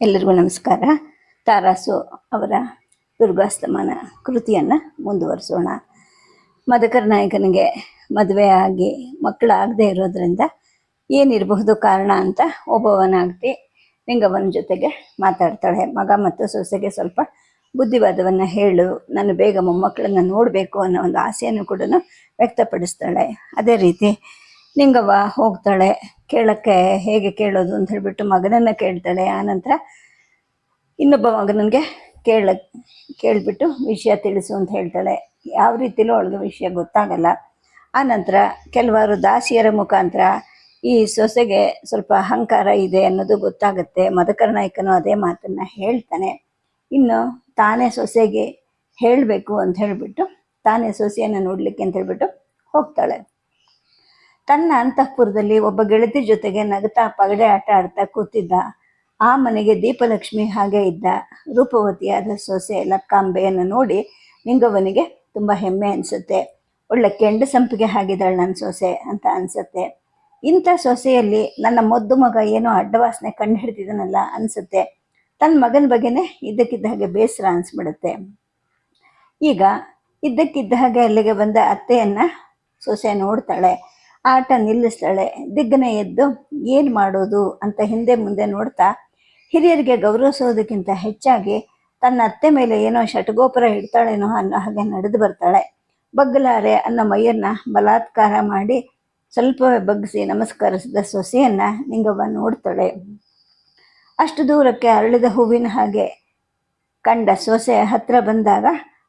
ಎಲ್ಲರಿಗೂ ನಮಸ್ಕಾರ. ತಾರಾಸು ಅವರ ದುರ್ಗಾಸ್ತಮಾನ ಕೃತಿಯನ್ನು ಮುಂದುವರಿಸೋಣ. ಮದಕರ ನಾಯಕನಿಗೆ ಮದುವೆ ಆಗಿ ಮಕ್ಕಳಾಗದೇ ಇರೋದ್ರಿಂದ ಏನಿರಬಹುದು ಕಾರಣ ಅಂತ ಒಬ್ಬವನಾಗ್ತಿ ಲಿಂಗವನ ಜೊತೆಗೆ ಮಾತಾಡ್ತಾಳೆ. ಮಗ ಮತ್ತು ಸೊಸೆಗೆ ಸ್ವಲ್ಪ ಬುದ್ಧಿವಾದವನ್ನು ಹೇಳು. ನಾನು ಬೇಗ ಮೊಮ್ಮಕ್ಕಳನ್ನು ನೋಡಬೇಕು ಅನ್ನೋ ಒಂದು ಆಸೆಯನ್ನು ಕೂಡ ವ್ಯಕ್ತಪಡಿಸ್ತಾಳೆ. ಅದೇ ರೀತಿ ನಿಂಗವ್ವ ಹೋಗ್ತಾಳೆ. ಕೇಳಕ್ಕೆ ಹೇಗೆ ಕೇಳೋದು ಅಂತ ಹೇಳ್ಬಿಟ್ಟು ಮಗನನ್ನು ಕೇಳ್ತಾಳೆ. ಆನಂತರ ಇನ್ನೊಬ್ಬ ಮಗನಿಗೆ ಕೇಳ, ಕೇಳಿಬಿಟ್ಟು ವಿಷಯ ತಿಳಿಸು ಅಂತ ಹೇಳ್ತಾಳೆ. ಯಾವ ರೀತಿಲೂ ಅವಳಿಗೆ ವಿಷಯ ಗೊತ್ತಾಗಲ್ಲ. ಆನಂತರ ಕೆಲವಾರು ದಾಸಿಯರ ಮುಖಾಂತರ ಈ ಸೊಸೆಗೆ ಸ್ವಲ್ಪ ಅಹಂಕಾರ ಇದೆ ಅನ್ನೋದು ಗೊತ್ತಾಗುತ್ತೆ. ಮದಕರ ನಾಯಕನು ಅದೇ ಮಾತನ್ನು ಹೇಳ್ತಾನೆ. ಇನ್ನು ತಾನೇ ಸೊಸೆಗೆ ಹೇಳಬೇಕು ಅಂತ ಹೇಳಿಬಿಟ್ಟು ತಾನೇ ಸೊಸೆಯನ್ನು ನೋಡಲಿಕ್ಕೆ ಅಂತ ಹೇಳ್ಬಿಟ್ಟು ಹೋಗ್ತಾಳೆ. ತನ್ನ ಅಂತಃಪುರದಲ್ಲಿ ಒಬ್ಬ ಗೆಳತಿ ಜೊತೆಗೆ ನಗತಾ ಪಗಡೆ ಆಟ ಆಡ್ತಾ ಕೂತಿದ್ದ. ಆ ಮನೆಗೆ ದೀಪಲಕ್ಷ್ಮಿ ಹಾಗೆ ಇದ್ದ. ರೂಪವತಿಯಾದ ಸೊಸೆ ಲಕ್ಕಾಂಬೆಯನ್ನು ನೋಡಿ ನಿಂಗವನಿಗೆ ತುಂಬ ಹೆಮ್ಮೆ ಅನಿಸುತ್ತೆ. ಒಳ್ಳೆ ಕೆಂಡ ಸಂಪಿಗೆ ಹಾಗಿದ್ದಾಳೆ ನನ್ನ ಸೊಸೆ ಅಂತ ಅನಿಸುತ್ತೆ. ಇಂಥ ಸೊಸೆಯಲ್ಲಿ ನನ್ನ ಮೊದ್ದು ಮಗ ಏನೋ ಅಡ್ಡವಾಸನೆ ಕಂಡು ಹಿಡ್ತಿದ್ದಾನಲ್ಲ ಅನಿಸುತ್ತೆ. ತನ್ನ ಮಗನ ಬಗ್ಗೆನೇ ಇದ್ದಕ್ಕಿದ್ದ ಹಾಗೆ ಬೇಸರ ಅನಿಸ್ಬಿಡುತ್ತೆ. ಈಗ ಇದ್ದಕ್ಕಿದ್ದ ಹಾಗೆ ಅಲ್ಲಿಗೆ ಬಂದ ಅತ್ತೆಯನ್ನು ಸೊಸೆ ನೋಡ್ತಾಳೆ. ಆಟ ನಿಲ್ಲಿಸ್ತಾಳೆ. ದಿಗ್ಗನೆ ಎದ್ದು, ಏನು ಮಾಡೋದು? ಅಂತ ಹಿಂದೆ ಮುಂದೆ ನೋಡ್ತಾ, ಹಿರಿಯರಿಗೆ ಗೌರವಿಸೋದಕ್ಕಿಂತ ಹೆಚ್ಚಾಗಿ ತನ್ನ ಅತ್ತೆ ಮೇಲೆ ಏನೋ ಶಟಗೋಪುರ ಇಡ್ತಾಳೇನೋ ಅನ್ನೋ ಹಾಗೆ ನಡೆದು ಬರ್ತಾಳೆ. ಬಗ್ಗಲಾರೆ ಅನ್ನೋ ಮೈಯನ್ನ ಬಲಾತ್ಕಾರ ಮಾಡಿ, ಸ್ವಲ್ಪವೇ ಬಗ್ಗಿಸಿ ನಮಸ್ಕರಿಸಿದ ಸೊಸೆಯನ್ನ ನಿಂಗವ್ವ ನೋಡ್ತಾಳೆ. ಅಷ್ಟು ದೂರಕ್ಕೆ ಅರಳಿದ ಹೂವಿನ ಹಾಗೆ ಕಂಡ ಸೊಸೆ ಹತ್ರ ಬಂದಾಗ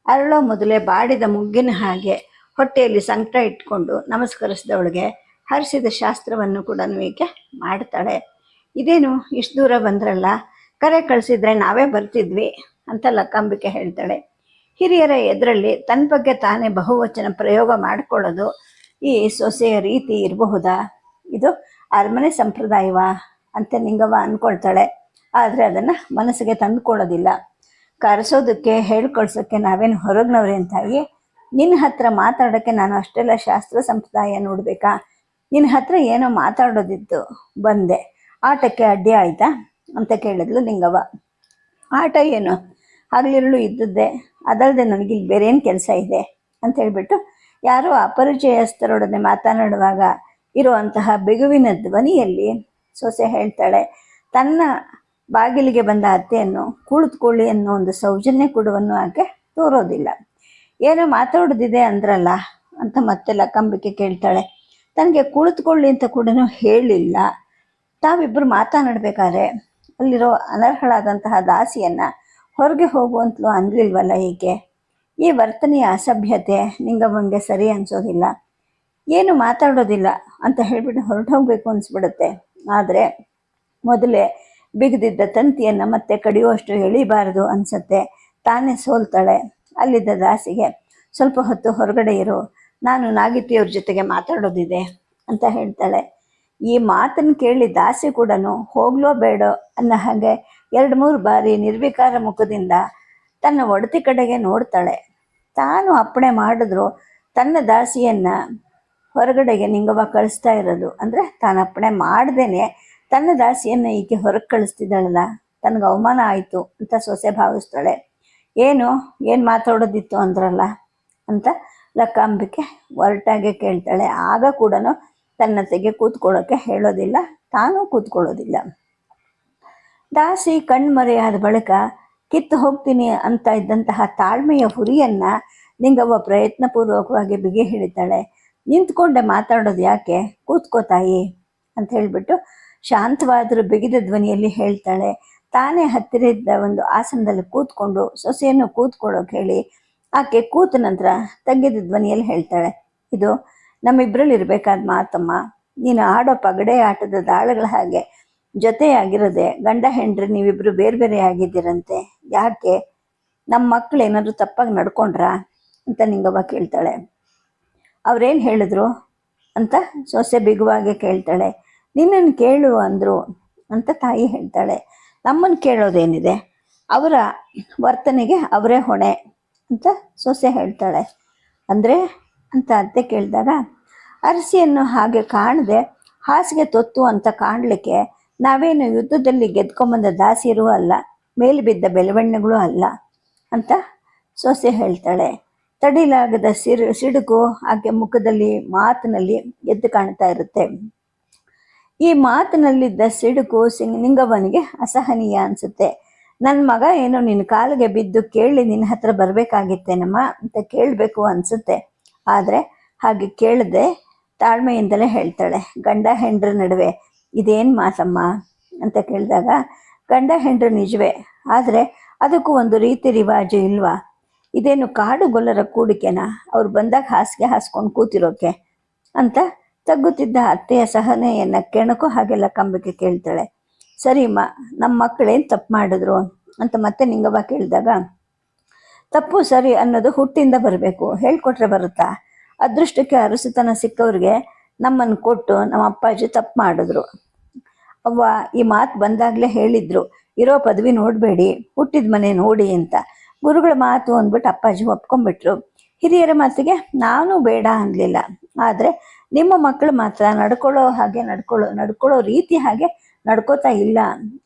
ಅರಳೋ ಮೊದಲೇ ಬಾಡಿದ ಮುಗ್ಗಿನ ಹಾಗೆ ಹೊಟ್ಟೆಯಲ್ಲಿ ಸಂಕಟ ಇಟ್ಕೊಂಡು ನಮಸ್ಕರಿಸಿದವಳಿಗೆ ಹರಿಸಿದ ಶಾಸ್ತ್ರವನ್ನು ಕೂಡ ಈಕೆ ಮಾಡ್ತಾಳೆ. ಇದೇನು ಇಷ್ಟು ದೂರ ಬಂದ್ರಲ್ಲ, ಕರೆ ಕಳಿಸಿದ್ರೆ ನಾವೇ ಬರ್ತಿದ್ವಿ ಅಂತ ಲಕ್ಕಾಂಬಿಕೆ ಹೇಳ್ತಾಳೆ. ಹಿರಿಯರ ಎದುರಲ್ಲಿ ತನ್ನ ಬಗ್ಗೆ ತಾನೇ ಬಹುವಚನ ಪ್ರಯೋಗ ಮಾಡಿಕೊಳ್ಳೋದು ಈ ಸೊಸೆಯ ರೀತಿ ಇರಬಹುದಾ? ಇದು ಅರಮನೆ ಸಂಪ್ರದಾಯವಾ? ಅಂತ ನಿಂಗವ್ವ ಅಂದ್ಕೊಳ್ತಾಳೆ ಆದರೆ ಅದನ್ನು ಮನಸ್ಸಿಗೆ ತಂದುಕೊಳ್ಳೋದಿಲ್ಲ. ಕರೆಸೋದಕ್ಕೆ, ಹೇಳ್ಕೊಳ್ಸೋಕ್ಕೆ ನಾವೇನು ಹೊರಗ್ನವ್ರೆ ಅಂತಾಗಿ ನಿನ್ನ ಹತ್ರ ಮಾತಾಡೋಕ್ಕೆ ನಾನು ಅಷ್ಟೆಲ್ಲ ಶಾಸ್ತ್ರ ಸಂಪ್ರದಾಯ ನೋಡಬೇಕಾ? ನಿನ್ನ ಹತ್ರ ಏನೋ ಮಾತಾಡೋದಿತ್ತು, ಬಂದೆ. ಆಟಕ್ಕೆ ಅಡ್ಡಿ ಆಯ್ತಾ? ಅಂತ ಕೇಳಿದ್ಲು ನಿಂಗವ್ವ ಆಟ ಏನು? ಹಗಲಿರುಳು ಇದ್ದದ್ದೇ ಅದಲ್ಲದೆ ನನಗಿಲ್ಲಿ ಬೇರೆ ಏನು ಕೆಲಸ ಇದೆ? ಅಂತ ಹೇಳಿಬಿಟ್ಟು, ಯಾರೋ ಅಪರಿಚಯಸ್ಥರೊಡನೆ ಮಾತನಾಡುವಾಗ ಇರುವಂತಹ ಬಿಗುವಿನ ಧ್ವನಿಯಲ್ಲಿ ಸೊಸೆ ಹೇಳ್ತಾಳೆ, ತನ್ನ ಬಾಗಿಲಿಗೆ ಬಂದ ಅತ್ತೆಯನ್ನು ಕುಳಿತುಕೊಳ್ಳಿ ಅನ್ನೋ ಒಂದು ಸೌಜನ್ಯ ಕೊಡುವನ್ನು ಆಕೆ ತೋರೋದಿಲ್ಲ. ಏನೋ ಮಾತಾಡೋದಿದೆ ಅಂದ್ರಲ್ಲ ಅಂತ ಮತ್ತೆ ಲಕ್ಕಂಬಿಕೆ ಕೇಳ್ತಾಳೆ. ತನಗೆ ಕುಳಿತುಕೊಳ್ಳಿ ಅಂತ ಕೂಡ ಹೇಳಿಲ್ಲ. ತಾವಿಬ್ಬರು ಮಾತನಾಡಬೇಕಾದ್ರೆ ಅಲ್ಲಿರೋ ಅನರ್ಹಳಾದಂತಹ ದಾಸಿಯನ್ನ ಹೊರಗೆ ಹೋಗುವಂತಲೂ ಅನ್ಲಿಲ್ವಲ್ಲ ಹೀಗೆ? ಈ ವರ್ತನೆಯ ಅಸಭ್ಯತೆ ನಿಂಗಮ್ಮಂಗೆ ಸರಿ ಅನಿಸೋದಿಲ್ಲ. ಏನು ಮಾತಾಡೋದಿಲ್ಲ ಅಂತ ಹೇಳಿಬಿಟ್ಟು ಹೊರಟು ಹೋಗ್ಬೇಕು ಅನ್ಸ್ಬಿಡುತ್ತೆ. ಆದರೆ ಮೊದಲೇ ಬಿಗಿದಿದ್ದ ತಂತಿಯನ್ನು ಮತ್ತೆ ಕಡಿಯುವಷ್ಟು ಎಳಿಬಾರದು ಅನ್ಸತ್ತೆ. ತಾನೇ ಸೋಲ್ತಾಳೆ. ಅಲ್ಲಿದ್ದ ದಾಸಿಗೆ, ಸ್ವಲ್ಪ ಹೊತ್ತು ಹೊರಗಡೆ ಇರು, ನಾನು ನಾಗಿತಿಯವ್ರ ಜೊತೆಗೆ ಮಾತಾಡೋದಿದೆ, ಅಂತ ಹೇಳ್ತಾಳೆ. ಈ ಮಾತನ್ನು ಕೇಳಿ ದಾಸಿ ಕೂಡ ಹೋಗ್ಲೋ ಬೇಡೋ, ಅನ್ನೋ ಹಾಗೆ ಎರಡು ಮೂರು ಬಾರಿ ನಿರ್ವಿಕಾರ ಮುಖದಿಂದ ತನ್ನ ಒಡತಿ ಕಡೆಗೆ ನೋಡ್ತಾಳೆ. ತಾನು ಅಪ್ಪಣೆ ಮಾಡಿದ್ರು, ತನ್ನ ದಾಸಿಯನ್ನ ಹೊರಗಡೆಗೆ ನಿಂಗವ್ವ ಕಳಿಸ್ತಾ ಇರೋದು. ಅಂದರೆ ತಾನು ಅಪ್ಪಣೆ ಮಾಡ್ದೇನೆ, ತನ್ನ ದಾಸಿಯನ್ನು ಈಕೆ ಹೊರಗೆ ಕಳಿಸ್ತಿದ್ದಾಳಲ್ಲ, ತನಗೆ ಅವಮಾನ ಆಯಿತು ಅಂತ ಸೊಸೆ ಭಾವಿಸ್ತಾಳೆ. ಏನು? ಏನು ಮಾತಾಡೋದಿತ್ತು ಅಂದ್ರಲ್ಲ ಅಂತ ಲಕ್ಕಾಂಬಿಕೆ ಒರಟಾಗೆ ಕೇಳ್ತಾಳೆ. ಆಗ ಕೂಡ ತನ್ನ ತೆಗೆ ಕೂತ್ಕೊಳ್ಳೋಕ್ಕೆ ಹೇಳೋದಿಲ್ಲ, ತಾನೂ ಕೂತ್ಕೊಳ್ಳೋದಿಲ್ಲ. ದಾಸಿ ಕಣ್ಮರೆಯಾದ ಬಳಿಕ ಕಿತ್ತು ಹೋಗ್ತೀನಿ ಅಂತ ಇದ್ದಂತಹ ತಾಳ್ಮೆಯ ಹುರಿಯನ್ನ ನಿಂಗವ್ವ ಪ್ರಯತ್ನಪೂರ್ವಕವಾಗಿ ಬಿಗಿ ಹಿಡಿತಾಳೆ. ನಿಂತ್ಕೊಂಡೆ ಮಾತಾಡೋದು ಯಾಕೆ? ಕೂತ್ಕೋತಾಯಿ ಅಂತ ಹೇಳಿಬಿಟ್ಟು ಶಾಂತವಾದರೂ ಬಿಗಿದ ಧ್ವನಿಯಲ್ಲಿ ಹೇಳ್ತಾಳೆ. ತಾನೇ ಹತ್ತಿರ ಇದ್ದ ಒಂದು ಆಸನದಲ್ಲಿ ಕೂತ್ಕೊಂಡು ಸೊಸೆಯನ್ನು ಕೂತ್ಕೊಳ್ಳೋಕೆ ಹೇಳಿ ಆಕೆ ಕೂತ ನಂತರ ತಗ್ಗಿದ ಧ್ವನಿಯಲ್ಲಿ ಹೇಳ್ತಾಳೆ, ಇದು ನಮ್ಮಿಬ್ಬರಲ್ಲಿ ಇರಬೇಕಾದ ಮಾತಮ್ಮ. ನೀನು ಆಡೋ ಪಗಡೆ ಆಟದ ದಾಳಗಳ ಹಾಗೆ ಜೊತೆಯಾಗಿರೋದೆ ಗಂಡ ಹೆಂಡ್ರಿ ನೀವಿಬ್ರು ಬೇರೆ ಬೇರೆ ಆಗಿದ್ದೀರಂತೆ. ಯಾಕೆ? ನಮ್ಮ ಮಕ್ಕಳು ಏನಾದರೂ ತಪ್ಪಾಗಿ ನಡ್ಕೊಂಡ್ರಾ? ಅಂತ ನಿಂಗವ್ವ ಕೇಳ್ತಾಳೆ. ಅವ್ರೇನು ಹೇಳಿದ್ರು? ಅಂತ ಸೊಸೆ ಬಿಗುವಾಗೆ ಕೇಳ್ತಾಳೆ ನಿನ್ನನ್ನು ಕೇಳು ಅಂದರು ಅಂತ ತಾಯಿ ಹೇಳ್ತಾಳೆ. ನಮ್ಮನ್ನು ಕೇಳೋದೇನಿದೆ? ಅವರ ವರ್ತನೆಗೆ ಅವರೇ ಹೊಣೆ ಅಂತ ಸೊಸೆ ಹೇಳ್ತಾಳೆ. ಅಂದರೆ ಅಂತ ಅತ್ತೆ ಕೇಳಿದಾಗ, ಅರಸಿಯನ್ನು ಹಾಗೆ ಕಾಣದೆ, ಹಾಸಿಗೆ ತೊತ್ತು ಅಂತ ಕಾಣಲಿಕ್ಕೆ ನಾವೇನು ಯುದ್ಧದಲ್ಲಿ ಗೆದ್ಕೊಂಬಂದ ದಾಸಿಯರೂ ಅಲ್ಲ, ಮೇಲೆ ಬಿದ್ದ ಬೆಳವಣಿಗೆಗಳು ಅಲ್ಲ ಅಂತ ಸೊಸೆ ಹೇಳ್ತಾಳೆ. ತಡಿಲಾಗದ ಸಿರು, ಸಿಡುಕು ಆಕೆ ಮುಖದಲ್ಲಿ, ಮಾತಿನಲ್ಲಿ ಎದ್ದು ಕಾಣ್ತಾ ಇರುತ್ತೆ. ಈ ಮಾತಿನಲ್ಲಿದ್ದ ಸಿಡುಕು ನಿಂಗವ್ವನಿಗೆ ಅಸಹನೀಯ ಅನಿಸುತ್ತೆ. ನನ್ನ ಮಗ ಏನೋ ನಿನ್ನ ಕಾಲಿಗೆ ಬಿದ್ದು ಕೇಳಿ ನಿನ್ನ ಹತ್ರ ಬರಬೇಕಾಗಿತ್ತೇನಮ್ಮ ಅಂತ ಕೇಳಬೇಕು ಅನಿಸುತ್ತೆ. ಆದರೆ ಹಾಗೆ ಕೇಳದೆ ತಾಳ್ಮೆಯಿಂದಲೇ ಹೇಳ್ತಾಳೆ. ಗಂಡ ಹೆಂಡ್ರ ನಡುವೆ ಇದೇನು ಮಾತಮ್ಮ ಅಂತ ಕೇಳಿದಾಗ, ಗಂಡ ಹೆಂಡ್ರ ನಿಜವೇ, ಆದರೆ ಅದಕ್ಕೂ ಒಂದು ರೀತಿ ರಿವಾಜು ಇಲ್ವಾ? ಇದೇನು ಕಾಡು ಗೊಲ್ಲರ ಕೂಡಿಕೆನಾ? ಅವ್ರು ಬಂದಾಗ ಹಾಸಿಗೆ ಹಾಸ್ಕೊಂಡು ಕೂತಿರೋಕೆ ಅಂತ ತಗ್ಗುತ್ತಿದ್ದ ಅತ್ತೆಯ ಸಹನೆಯನ್ನು ಕೆಣಕು ಹಾಗೆಲ್ಲ ಕಂಬಕ್ಕೆ ಕೇಳ್ತಾಳೆ. ಸರಿಮ್ಮ ನಮ್ಮ ಮಕ್ಕಳೇನು ತಪ್ಪು ಮಾಡಿದ್ರು? ಅಂತ ಮತ್ತೆ ನಿಂಗವ್ವ ಕೇಳಿದಾಗ, ತಪ್ಪು ಸರಿ ಅನ್ನೋದು ಹುಟ್ಟಿಂದ ಬರಬೇಕು. ಹೇಳ್ಕೊಟ್ರೆ ಬರುತ್ತಾ? ಅದೃಷ್ಟಕ್ಕೆ ಅರಸುತನ ಸಿಕ್ಕವ್ರಿಗೆ ನಮ್ಮನ್ನು ಕೊಟ್ಟು ನಮ್ಮ ಅಪ್ಪಾಜಿ ತಪ್ಪು ಮಾಡಿದ್ರು. ಅವ್ವ, ಈ ಮಾತು ಬಂದಾಗಲೇ ಹೇಳಿದ್ರು. ಇರೋ ಪದವಿ ನೋಡಬೇಡಿ, ಹುಟ್ಟಿದ ಮನೆ ನೋಡಿ ಅಂತ. ಗುರುಗಳ ಮಾತು ಅಂದ್ಬಿಟ್ಟು ಅಪ್ಪಾಜಿ ಒಪ್ಕೊಂಡ್ಬಿಟ್ರು. ಹಿರಿಯರ ಮಾತಿಗೆ ನಾನು ಬೇಡ ಅನ್ಲಿಲ್ಲ. ಆದರೆ ನಿಮ್ಮ ಮಕ್ಕಳು ಮಾತ್ರ ನಡ್ಕೊಳ್ಳೋ ಹಾಗೆ ನಡ್ಕೊಳ್ಳೋ ನಡ್ಕೊಳ್ಳೋ ರೀತಿ ಹಾಗೆ ನಡ್ಕೋತಾ ಇಲ್ಲ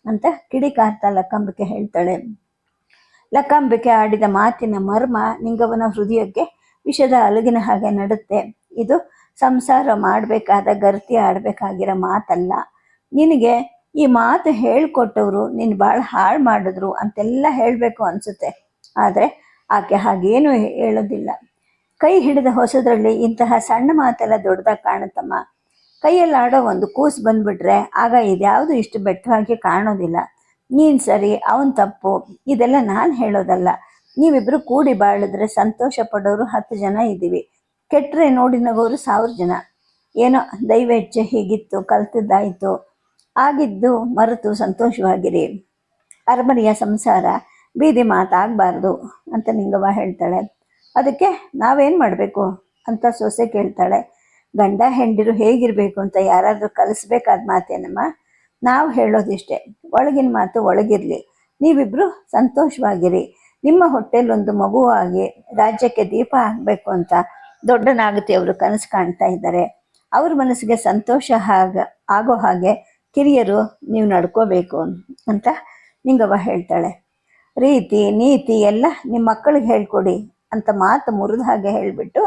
ಅಂತ ಕಿಡಿಕಾರ್ತಾ ಲಕ್ಕಂಬಿಕೆ ಹೇಳ್ತಾಳೆ. ಲಕ್ಕಂಬಿಕೆ ಆಡಿದ ಮಾತಿನ ಮರ್ಮ ನಿಂಗವನ ಹೃದಯಕ್ಕೆ ವಿಷದ ಅಲುಗಿನ ಹಾಗೆ ನಡುತ್ತೆ. ಇದು ಸಂಸಾರ ಮಾಡಬೇಕಾದ ಗರ್ತಿ ಆಡಬೇಕಾಗಿರೋ ಮಾತಲ್ಲ. ನಿನಗೆ ಈ ಮಾತು ಹೇಳ್ಕೊಟ್ಟವರು ನಿನ್ ಭಾಳ ಹಾಳು ಮಾಡಿದ್ರು ಅಂತೆಲ್ಲ ಹೇಳಬೇಕು ಅನ್ಸುತ್ತೆ. ಆದರೆ ಆಕೆ ಹಾಗೇನು ಹೇಳೋದಿಲ್ಲ. ಕೈ ಹಿಡಿದ ಹೊಸದ್ರಲ್ಲಿ ಇಂತಹ ಸಣ್ಣ ಮಾತೆಲ್ಲ ದೊಡ್ಡದಾಗಿ ಕಾಣುತ್ತಮ್ಮ. ಕೈಯಲ್ಲಿ ಆಡೋ ಒಂದು ಕೂಸು ಬಂದ್ಬಿಟ್ರೆ ಆಗ ಇದ್ಯಾವುದು ಇಷ್ಟು ಬೆಟ್ಟವಾಗಿ ಕಾಣೋದಿಲ್ಲ. ನೀನು ಸರಿ, ಅವನ್ ತಪ್ಪು, ಇದೆಲ್ಲ ನಾನು ಹೇಳೋದಲ್ಲ. ನೀವಿಬ್ರು ಕೂಡಿ ಬಾಳಿದ್ರೆ ಸಂತೋಷ ಪಡೋರು ಹತ್ತು ಜನ ಇದ್ದೀವಿ. ಕೆಟ್ಟರೆ ನೋಡಿ ನಗೋರು ಸಾವಿರ ಜನ. ಏನೋ ದೈವೇಚ್ಛೆ ಹೀಗಿತ್ತು, ಕಲ್ತದ್ದಾಯಿತು. ಆಗಿದ್ದು ಮರೆತು ಸಂತೋಷವಾಗಿರಿ. ಅರಮನೆಯ ಸಂಸಾರ, ಬೀದಿ ಮಾತಾಗಬಾರ್ದು ಅಂತ ನಿಂಗವ್ವ ಹೇಳ್ತಾಳೆ. ಅದಕ್ಕೆ ನಾವೇನು ಮಾಡಬೇಕು? ಅಂತ ಸೊಸೆ ಕೇಳ್ತಾಳೆ. ಗಂಡ ಹೆಂಡಿರು ಹೇಗಿರಬೇಕು ಅಂತ ಯಾರಾದರೂ ಕಲಿಸ್ಬೇಕಾದ ಮಾತೇನಮ್ಮ? ನಾವು ಹೇಳೋದಿಷ್ಟೇ. ಒಳಗಿನ ಮಾತು ಒಳಗಿರಲಿ. ನೀವಿಬ್ಬರು ಸಂತೋಷವಾಗಿರಿ. ನಿಮ್ಮ ಹೊಟ್ಟೆಲೊಂದು ಮಗುವಾಗಿ ರಾಜ್ಯಕ್ಕೆ ದೀಪ ಆಗಬೇಕು ಅಂತ ದೊಡ್ಡನಾಗತಿ ಅವರು ಕನಸು ಕಾಣ್ತಾ ಇದ್ದಾರೆ. ಅವ್ರ ಮನಸ್ಸಿಗೆ ಸಂತೋಷ ಆಗ ಆಗೋ ಹಾಗೆ ಕಿರಿಯರು ನೀವು ನಡ್ಕೋಬೇಕು ಅಂತ ನಿಂಗವ್ವ ಹೇಳ್ತಾಳೆ. ರೀತಿ, ನೀತಿ ಎಲ್ಲ ನಿಮ್ಮ ಮಕ್ಕಳಿಗೆ ಹೇಳ್ಕೊಡಿ. ಅಂತ ಮಾತು ಮುರಿದ ಹಾಗೆ ಹೇಳಿಬಿಟ್ಟು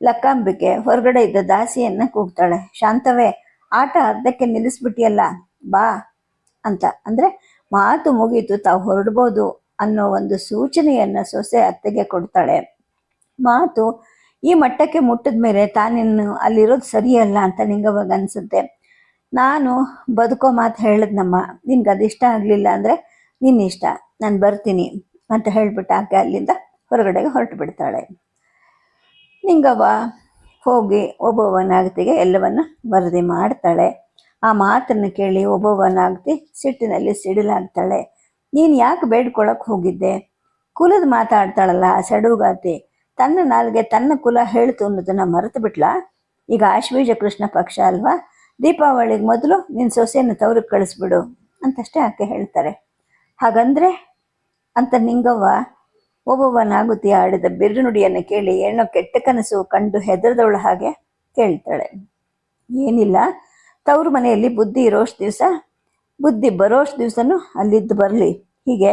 ಲಕ್ಕಾಂಬಿಕೆ ಹೊರಗಡೆ ಇದ್ದ ದಾಸಿಯನ್ನ ಕೂಗ್ತಾಳೆ. ಶಾಂತವೇ, ಆಟ ಅರ್ಧಕ್ಕೆ ನಿಲ್ಲಿಸ್ಬಿಟ್ಟಿಯಲ್ಲ, ಬಾ ಅಂತ. ಅಂದ್ರೆ ಮಾತು ಮುಗೀತು, ತಾವು ಹೊರಡ್ಬೋದು ಅನ್ನೋ ಒಂದು ಸೂಚನೆಯನ್ನ ಸೊಸೆ ಅತ್ತೆಗೆ ಕೊಡ್ತಾಳೆ. ಮಾತು ಈ ಮಟ್ಟಕ್ಕೆ ಮುಟ್ಟಿದ ಮೇಲೆ ತಾನಿನ್ನು ಅಲ್ಲಿರೋದು ಸರಿಯಲ್ಲ ಅಂತ ನಿಂಗವಾಗ ಅನ್ಸುತ್ತೆ. ನಾನು ಬದುಕೋ ಮಾತು ಹೇಳಿದ್ನಮ್ಮ ನಿನ್ಗೆ ಅದಿಷ್ಟ ಆಗಲಿಲ್ಲ ಅಂದರೆ ನಿನ್ನ ಇಷ್ಟ ನಾನು ಬರ್ತೀನಿ ಅಂತ ಹೇಳ್ಬಿಟ್ಟು ಆಕೆ ಅಲ್ಲಿಂದ ಹೊರಗಡೆಗೆ ಹೊರಟು ಬಿಡ್ತಾಳೆ. ನಿಂಗವ್ವ ಹೋಗಿ ಒಬ್ಬೊಬ್ಬನಾಗತಿಗೆ ಎಲ್ಲವನ್ನ ವರದಿ ಮಾಡ್ತಾಳೆ. ಆ ಮಾತನ್ನು ಕೇಳಿ ಒಬ್ಬೊಬ್ಬನಾಗತಿ ಸಿಟ್ಟಿನಲ್ಲಿ ಸಿಡಿಲಾಗ್ತಾಳೆ. ನೀನು ಯಾಕೆ ಬೇಡ್ಕೊಳಕ್ಕೆ ಹೋಗಿದ್ದೆ? ಕುಲದ ಮಾತಾಡ್ತಾಳಲ್ಲ ಆ ಸಡುಗಾತಿ. ತನ್ನ ನಾಲ್ಗೆ ತನ್ನ ಕುಲ ಹೇಳ್ತು ಅನ್ನೋದನ್ನ ಮರೆತು ಬಿಟ್ಲಾ? ಈಗ ಆಶ್ವೀಜ ಕೃಷ್ಣ ಪಕ್ಷ ಅಲ್ವಾ? ದೀಪಾವಳಿಗೆ ಮೊದಲು ನಿನ್ನ ಸೊಸೆಯನ್ನು ತವ್ರಿಗೆ ಕಳಿಸ್ಬಿಡು ಅಂತಷ್ಟೇ ಆಕೆ ಹೇಳ್ತಾರೆ. ಹಾಗಂದ್ರೆ ಅಂತ ನಿಂಗವ್ವ ಒಬ್ಬೊಬ್ಬನಾಗುತ್ತಿ ಆಡಿದ ಬಿರು ನುಡಿಯನ್ನು ಕೇಳಿ ಏನೋ ಕೆಟ್ಟ ಕನಸು ಕಂಡು ಹೆದರದವಳ ಹಾಗೆ ಕೇಳ್ತಾಳೆ. ಏನಿಲ್ಲ, ತವ್ರ ಮನೆಯಲ್ಲಿ ಬುದ್ಧಿ ಇರೋಷ್ಟು ದಿವಸ, ಬುದ್ಧಿ ಬರೋಷ್ಟು ದಿವಸನೂ ಅಲ್ಲಿದ್ದು ಬರಲಿ. ಹೀಗೆ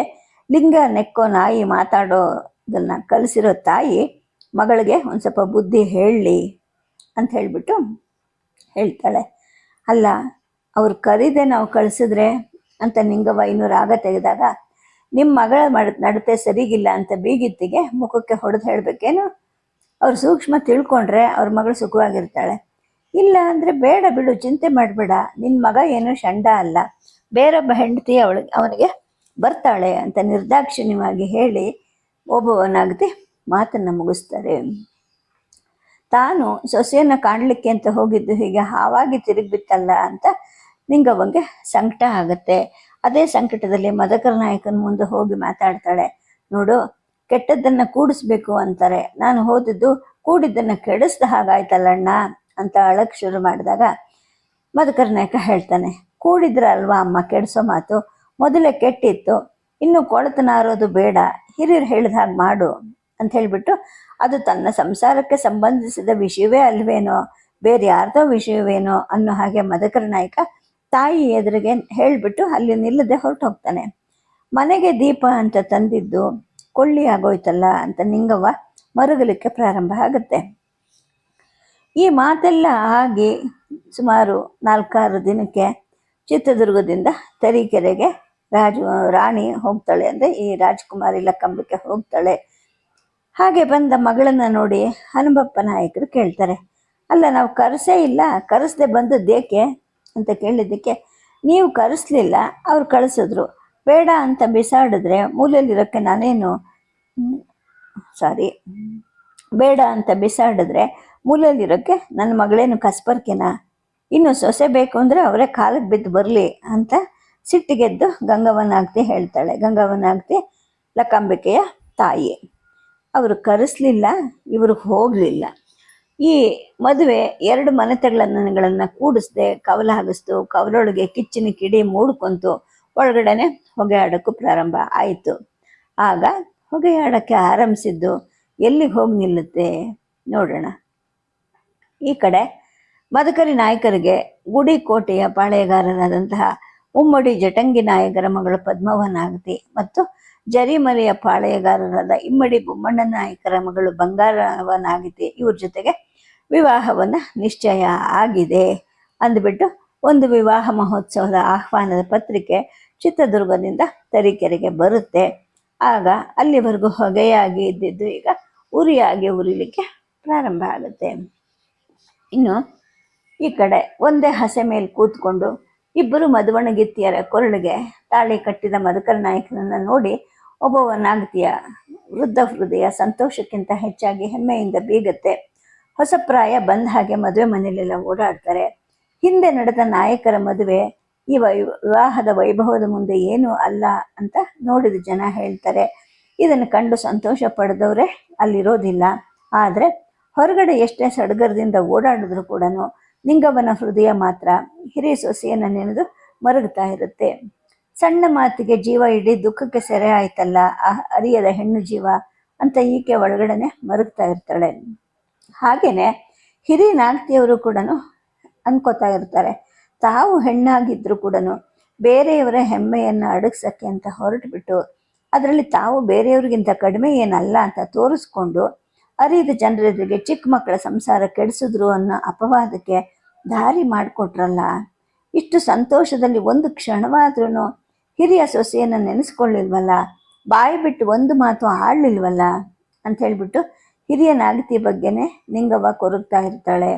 ಲಿಂಗ ನೆಕ್ಕೋ ನಾಯಿ ಮಾತಾಡೋದನ್ನು ಕಲಿಸಿರೋ ತಾಯಿ ಮಗಳಿಗೆ ಒಂದು ಸ್ವಲ್ಪ ಬುದ್ಧಿ ಹೇಳಲಿ ಅಂತ ಹೇಳಿಬಿಟ್ಟು ಹೇಳ್ತಾಳೆ. ಅಲ್ಲ, ಅವ್ರು ಕರೀದೆ ನಾವು ಕಳಿಸಿದ್ರೆ ಅಂತ ನಿಂಗವ್ವ ಇನ್ನೂ ರಾಗ ತೆಗೆದಾಗ ನಿಮ್ಮ ಮಗಳ ನಡತೆ ಸರಿಗಿಲ್ಲ ಅಂತ ಬೀಗಿತ್ತಿಗೆ ಮುಖಕ್ಕೆ ಹೊಡೆದು ಹೇಳಬೇಕೇನು? ಅವ್ರು ಸೂಕ್ಷ್ಮ ತಿಳ್ಕೊಂಡ್ರೆ ಅವ್ರ ಮಗಳು ಸುಖವಾಗಿರ್ತಾಳೆ. ಇಲ್ಲ ಅಂದರೆ ಬೇಡ ಬಿಡು, ಚಿಂತೆ ಮಾಡಬೇಡ. ನಿನ್ನ ಮಗ ಏನು ಷಂಡ ಅಲ್ಲ. ಬೇರೊಬ್ಬ ಹೆಂಡತಿ ಅವಳಿಗೆ ಅವನಿಗೆ ಬರ್ತಾಳೆ ಅಂತ ನಿರ್ದಾಕ್ಷಿಣ್ಯವಾಗಿ ಹೇಳಿ ಒಬ್ಬವನಾಗದೆ ಮಾತನ್ನು ಮುಗಿಸ್ತಾರೆ. ತಾನು ಸೊಸೆಯನ್ನು ಕಾಣಲಿಕ್ಕೆ ಅಂತ ಹೋಗಿದ್ದು ಹೀಗೆ ಹಾವಾಗಿ ತಿರುಗಿಬಿತ್ತಲ್ಲ ಅಂತ ನಿಂಗವಂಗೆ ಸಂಕಟ ಆಗತ್ತೆ. ಅದೇ ಸಂಕಟದಲ್ಲಿ ಮದಕರ ನಾಯಕನ ಮುಂದೆ ಹೋಗಿ ಮಾತಾಡ್ತಾಳೆ. ನೋಡು, ಕೆಟ್ಟದ್ದನ್ನ ಕೂಡಿಸ್ಬೇಕು ಅಂತಾರೆ. ನಾನು ಹೋದದ್ದು ಕೂಡಿದ್ದನ್ನ ಕೆಡಿಸ್ದ ಹಾಗಾಯ್ತಲ್ಲಣ್ಣ ಅಂತ ಅಳಕ್ ಶುರು ಮಾಡಿದಾಗ ಮದಕರ ನಾಯಕ ಹೇಳ್ತಾನೆ, ಕೂಡಿದ್ರ ಅಲ್ವಾ ಅಮ್ಮ ಕೆಡಿಸೋ ಮಾತು? ಮೊದಲೇ ಕೆಟ್ಟಿತ್ತು. ಇನ್ನು ಕೊಳತನ ಆರೋದು ಬೇಡ. ಹಿರಿಯರು ಹೇಳಿದ ಹಾಗೆ ಮಾಡು ಅಂತ ಹೇಳಿಬಿಟ್ಟು ಅದು ತನ್ನ ಸಂಸಾರಕ್ಕೆ ಸಂಬಂಧಿಸಿದ ವಿಷಯವೇ ಅಲ್ವೇನೋ, ಬೇರೆ ಯಾರ್ದೋ ವಿಷಯವೇನೋ ಅನ್ನೋ ಹಾಗೆ ಮದಕರ ನಾಯಕ ತಾಯಿ ಎದುರಿಗೆ ಹೇಳಿಬಿಟ್ಟು ಅಲ್ಲಿ ನಿಲ್ಲದೆ ಹೊರಟು ಹೋಗ್ತಾನೆ ಮನೆಗೆ ದೀಪ ಅಂತ ತಂದಿದ್ದು, ಕೊಳ್ಳಿ ಆಗೋಯ್ತಲ್ಲ ಅಂತ ನಿಂಗವ್ವ ಮರುಗಲಿಕ್ಕೆ ಪ್ರಾರಂಭ ಆಗುತ್ತೆ. ಈ ಮಾತೆಲ್ಲ ಆಗಿ ಸುಮಾರು ನಾಲ್ಕಾರು ದಿನಕ್ಕೆ ಚಿತ್ರದುರ್ಗದಿಂದ ತರೀಕೆರೆಗೆ ರಾಜು, ರಾಣಿ ಹೋಗ್ತಾಳೆ ಅಂದರೆ ಈ ರಾಜ್ಕುಮಾರಿ ಲಕ್ಕಂಬಿಕೆ ಹೋಗ್ತಾಳೆ. ಹಾಗೆ ಬಂದ ಮಗಳನ್ನು ನೋಡಿ ಹನುಮಪ್ಪ ನಾಯಕರು ಕೇಳ್ತಾರೆ. ಅಲ್ಲ, ನಾವು ಕರೆಸೇ ಇಲ್ಲ, ಕರೆಸದೆ ಬಂದದ್ದೇಕೆ ಅಂತ ಕೇಳಿದ್ದಕ್ಕೆ, ನೀವು ಕರೆಸ್ಲಿಲ್ಲ, ಅವ್ರು ಕಳಿಸಿದ್ರು. ಬೇಡ ಅಂತ ಬಿಸಾಡಿದ್ರೆ ಮೂಲೆಯಲ್ಲಿರೋಕ್ಕೆ ನಾನೇನು, ಸಾರಿ, ಬೇಡ ಅಂತ ಬಿಸಾಡಿದ್ರೆ ಮೂಲೆಯಲ್ಲಿರೋಕ್ಕೆ ನನ್ನ ಮಗಳೇನು ಕಸ್ಬರ್ಕೆನಾ? ಇನ್ನು ಸೊಸೆ ಬೇಕು ಅಂದರೆ ಅವರೇ ಕಾಲಕ್ಕೆ ಬಿದ್ದು ಬರಲಿ ಅಂತ ಸಿಟ್ಟಿಗೆದ್ದು ಗಂಗವನಾಗ್ತಿ ಹೇಳ್ತಾಳೆ. ಗಂಗವನಾಗ್ತಿ ಲಕಾಂಬಿಕೆಯ ತಾಯಿ. ಅವರು ಕರೆಸ್ಲಿಲ್ಲ, ಇವರು ಹೋಗಲಿಲ್ಲ. ಈ ಮದುವೆ ಎರಡು ಮನೆತಗಳನ್ನ ಕೂಡಿಸ್ದೆ ಕವಲ ಹಾಗಿಸ್ತು, ಕವಲೊಳಗೆ ಕಿಚ್ಚಿನ ಕಿಡಿ ಮೂಡ್ಕೊಂತು, ಒಳಗಡೆನೆ ಹೊಗೆ ಆಡೋಕ್ಕೂ ಪ್ರಾರಂಭ ಆಯಿತು. ಆಗ ಹೊಗೆ ಆಡೋಕ್ಕೆ ಆರಂಭಿಸಿದ್ದು ಎಲ್ಲಿಗೆ ಹೋಗಿ ನಿಲ್ಲುತ್ತೆ ನೋಡೋಣ. ಈ ಕಡೆ ಮದಕರಿ ನಾಯಕರಿಗೆ ಗುಡಿ ಕೋಟೆಯ ಪಾಳೆಯಗಾರರಾದಂತಹ ಉಮ್ಮಡಿ ಜಟಂಗಿ ನಾಯಕರ ಮಗಳು ಪದ್ಮವನಾಗತಿ ಮತ್ತು ಜರಿಮಲೆಯ ಪಾಳೆಯಗಾರರಾದ ಇಮ್ಮಡಿ ಬೊಮ್ಮಣ್ಣ ನಾಯಕರ ಮಗಳು ಬಂಗಾರವನಾಗತಿ ಇವ್ರ ಜೊತೆಗೆ ವಿವಾಹವನ್ನ ನಿಶ್ಚಯ ಆಗಿದೆ ಅಂದ್ಬಿಟ್ಟು ಒಂದು ವಿವಾಹ ಮಹೋತ್ಸವದ ಆಹ್ವಾನದ ಪತ್ರಿಕೆ ಚಿತ್ರದುರ್ಗದಿಂದ ತರೀಕೆರೆಗೆ ಬರುತ್ತೆ. ಆಗ ಅಲ್ಲಿವರೆಗೂ ಹೊಗೆಯಾಗಿ ಇದ್ದಿದ್ದು ಈಗ ಉರಿಯಾಗಿ ಉರಿಲಿಕ್ಕೆ ಪ್ರಾರಂಭ ಆಗುತ್ತೆ. ಇನ್ನು ಈ ಕಡೆ ಒಂದೇ ಹಸೆ ಮೇಲೆ ಕೂತ್ಕೊಂಡು ಇಬ್ಬರು ಮದುವಣಗಿತ್ತಿಯರ ಕೊರಳಿಗೆ ತಾಳಿ ಕಟ್ಟಿದ ಮಧುಕರ ನಾಯಕನನ್ನು ನೋಡಿ ಒಬ್ಬವ ನಾಗತಿಯ ವೃದ್ಧ ಹೃದಯ ಸಂತೋಷಕ್ಕಿಂತ ಹೆಚ್ಚಾಗಿ ಹೆಮ್ಮೆಯಿಂದ ಬೀಗತ್ತೆ. ಹೊಸ ಪ್ರಾಯ ಬಂದ ಹಾಗೆ ಮದುವೆ ಮನೆಯಲ್ಲೆಲ್ಲ ಓಡಾಡ್ತಾರೆ. ಹಿಂದೆ ನಡೆದ ನಾಯಕರ ಮದುವೆ, ಈ ವೈ, ವಿವಾಹದ ವೈಭವದ ಮುಂದೆ ಏನು ಅಲ್ಲ ಅಂತ ನೋಡಿದ ಜನ ಹೇಳ್ತಾರೆ. ಇದನ್ನು ಕಂಡು ಸಂತೋಷ ಪಡೆದವರೇ ಅಲ್ಲಿರೋದಿಲ್ಲ. ಆದರೆ ಹೊರಗಡೆ ಎಷ್ಟೇ ಸಡಗರದಿಂದ ಓಡಾಡಿದ್ರು ಕೂಡ ನಿಂಗವನ ಹೃದಯ ಮಾತ್ರ ಹಿರಿಯ ಸೊಸೆಯನ್ನು ನೆನೆದು ಮರುಗ್ತಾ ಇರುತ್ತೆ. ಸಣ್ಣ ಮಾತಿಗೆ ಜೀವ ಇಡೀ ದುಃಖಕ್ಕೆ ಸೆರೆ ಆಯ್ತಲ್ಲ, ಆ ಅರಿಯದ ಹೆಣ್ಣು ಜೀವ ಅಂತ ಈಕೆ ಒಳಗಡೆನೆ ಮರುಗ್ತಾ ಇರ್ತಾಳೆ. ಹಾಗೇನೆ ಹಿರಿಯ ನಾಲ್ತಿಯವರು ಕೂಡ ಅನ್ಕೋತಾ ಇರ್ತಾರೆ. ತಾವು ಹೆಣ್ಣಾಗಿದ್ದರೂ ಕೂಡ ಬೇರೆಯವರ ಹೆಮ್ಮೆಯನ್ನು ಅಡಗಿಸಕ್ಕೆ ಅಂತ ಹೊರಟುಬಿಟ್ಟು, ಅದರಲ್ಲಿ ತಾವು ಬೇರೆಯವ್ರಿಗಿಂತ ಕಡಿಮೆ ಏನಲ್ಲ ಅಂತ ತೋರಿಸ್ಕೊಂಡು ಅರಿದ ಜನರೆದುರಿಗೆ ಚಿಕ್ಕ ಮಕ್ಕಳ ಸಂಸಾರ ಕೆಡಿಸಿದ್ರು ಅನ್ನೋ ಅಪವಾದಕ್ಕೆ ದಾರಿ ಮಾಡಿಕೊಟ್ರಲ್ಲ. ಇಷ್ಟು ಸಂತೋಷದಲ್ಲಿ ಒಂದು ಕ್ಷಣವಾದ್ರೂ ಹಿರಿಯ ಸೊಸೆಯನ್ನು ನೆನೆಸ್ಕೊಳ್ಳಿಲ್ವಲ್ಲ? ಬಾಯಿ ಬಿಟ್ಟು ಒಂದು ಮಾತು ಆಡ್ಲಿಲ್ವಲ್ಲ? ಅಂತ ಹೇಳ್ಬಿಟ್ಟು ಹಿರಿಯ ನಾಗತಿ ಬಗ್ಗೆನೇ ನಿಂಗವ್ವ ಕೊರಗ್ತಾ ಇರ್ತಾಳೆ.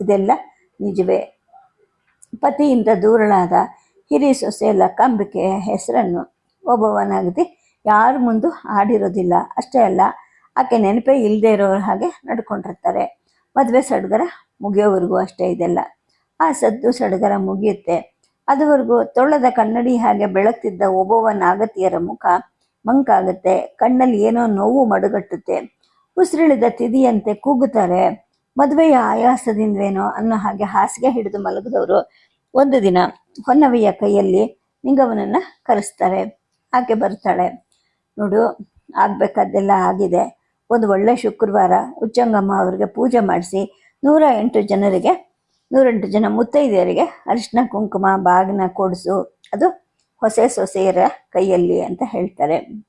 ಇದೆಲ್ಲ ನಿಜವೇ. ಪತಿಯಿಂದ ದೂರಳಾದ ಹಿರಿಯ ಸೊಸೆ ಲಕ್ಕಂಬಿಕೆಯ ಹೆಸರನ್ನು ಒಬ್ಬವನಾಗತಿ ಯಾರ ಮುಂದೂ ಆಡಿರೋದಿಲ್ಲ ಅಷ್ಟೇ ಅಲ್ಲ, ಆಕೆ ನೆನಪೇ ಇಲ್ಲದೆ ಇರೋರ ಹಾಗೆ ನಡ್ಕೊಂಡಿರ್ತಾರೆ. ಮದುವೆ ಸಡಗರ ಮುಗಿಯೋವರೆಗೂ ಅಷ್ಟೇ ಇದೆಲ್ಲ. ಆ ಸದ್ದು ಸಡಗರ ಮುಗಿಯುತ್ತೆ. ಅದುವರೆಗೂ ತೊಳೆದ ಕನ್ನಡಿ ಹಾಗೆ ಬೆಳಗ್ತಿದ್ದ ಒಬ್ಬವ ನಾಗತಿಯರ ಮುಖ ಮಂಕಾಗುತ್ತೆ. ಕಣ್ಣಲ್ಲಿ ಏನೋ ನೋವು ಮಡುಗಟ್ಟುತ್ತೆ. ಉಸಿರಿಳಿದ ತಿದಿಯಂತೆ ಕೂಗುತ್ತಾರೆ. ಮದುವೆಯ ಆಯಾಸದಿಂದೇನೋ ಅನ್ನೋ ಹಾಗೆ ಹಾಸಿಗೆ ಹಿಡಿದು ಮಲಗಿದವರು ಒಂದು ದಿನ ಹೊನ್ನವಿಯ ಕೈಯಲ್ಲಿ ನಿಂಗವನನ್ನ ಕರೆಸ್ತಾರೆ. ಆಕೆ ಬರ್ತಾಳೆ. ನೋಡು, ಆಗ್ಬೇಕಾದ್ದೆಲ್ಲ ಆಗಿದೆ. ಒಂದು ಒಳ್ಳೆ ಶುಕ್ರವಾರ ಉಚ್ಚಂಗಮ್ಮ ಅವರಿಗೆ ಪೂಜೆ ಮಾಡಿಸಿ ನೂರ ಎಂಟು ಜನರಿಗೆ, ನೂರೆಂಟು ಜನ ಮುತ್ತೈದೆಯರಿಗೆ ಅರಿಶಿನ, ಕುಂಕುಮ, ಬಾಗಿನ ಕೊಡಿಸು. ಅದು ಹೊಸೆ ಸೊಸೆಯರ ಕೈಯಲ್ಲಿ ಅಂತ ಹೇಳ್ತಾರೆ.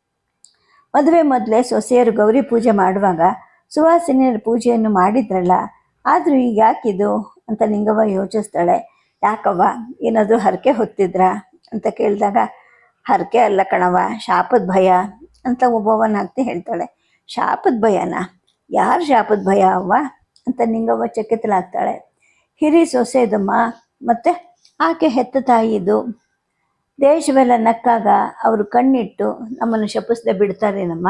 ಮದುವೆ ಮೊದಲೇ ಸೊಸೆಯರು ಗೌರಿ ಪೂಜೆ ಮಾಡುವಾಗ ಸುವಾಸಿನಿಯರ ಪೂಜೆಯನ್ನು ಮಾಡಿದ್ರಲ್ಲ, ಆದರೂ ಈಗ ಯಾಕಿದು ಅಂತ ನಿಂಗವ್ವ ಯೋಚಿಸ್ತಾಳೆ. ಯಾಕವ್ವ, ಏನಾದರೂ ಹರಕೆ ಹೊತ್ತಿದ್ರ ಅಂತ ಕೇಳಿದಾಗ, ಹರಕೆ ಅಲ್ಲ ಕಣವ ಶಾಪದ ಭಯ ಅಂತ ಒಬ್ಬವನಾಗ್ತಿ ಹೇಳ್ತಾಳೆ. ಶಾಪದ ಭಯನ? ಯಾರು ಶಾಪದ ಭಯ ಅವ್ವ? ಅಂತ ನಿಂಗವ್ವ ಚಕಿತಲಾಗ್ತಾಳೆ. ಹಿರಿ ಸೊಸೆದಮ್ಮ ಮತ್ತೆ ಆಕೆ ಹೆತ್ತ ತಾಯಿದು ದೇಶವೆಲ್ಲ ನಕ್ಕಾಗ ಅವರು ಕಣ್ಣಿಟ್ಟು ನಮ್ಮನ್ನು ಶಪಿಸದೆ ಬಿಡ್ತಾರೇನಮ್ಮ?